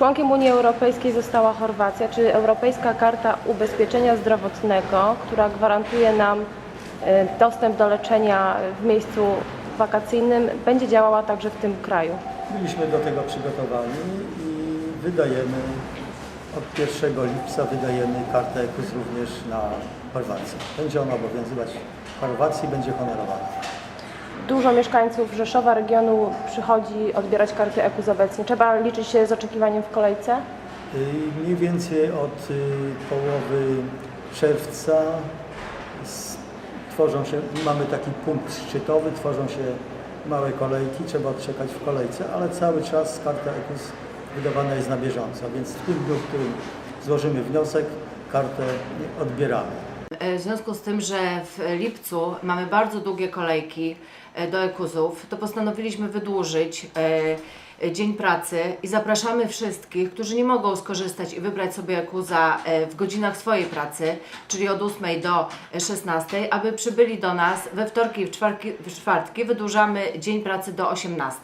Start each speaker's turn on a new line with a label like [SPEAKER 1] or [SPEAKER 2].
[SPEAKER 1] Członkiem Unii Europejskiej została Chorwacja, czy Europejska Karta Ubezpieczenia Zdrowotnego, która gwarantuje nam e, dostęp do leczenia w miejscu wakacyjnym, będzie działała także w tym kraju.
[SPEAKER 2] Byliśmy do tego przygotowani i wydajemy od 1 lipca wydajemy kartę EKUS również na Chorwację. Będzie ona obowiązywać w Chorwacji, będzie honorowana.
[SPEAKER 1] Dużo mieszkańców Rzeszowa regionu przychodzi odbierać karty EKUS obecnie. Trzeba liczyć się z oczekiwaniem w kolejce?
[SPEAKER 2] Y, Mniej więcej od y, połowy czerwca tworzą się, mamy taki punkt szczytowy, tworzą się małe kolejki, trzeba odczekać w kolejce, ale cały czas karta EKUS wydawana jest na bieżąco, więc w tym dniu, w którym złożymy wniosek, kartę odbieramy.
[SPEAKER 3] E, W związku z tym, że w lipcu mamy bardzo długie kolejki e, do ekuzów, to postanowiliśmy wydłużyć e, dzień pracy i zapraszamy wszystkich, którzy nie mogą skorzystać i wybrać sobie ekuza w godzinach swojej pracy, czyli od 8 do 16, aby przybyli do nas we wtorki i w czwartki, w czwartki wydłużamy dzień pracy do 18.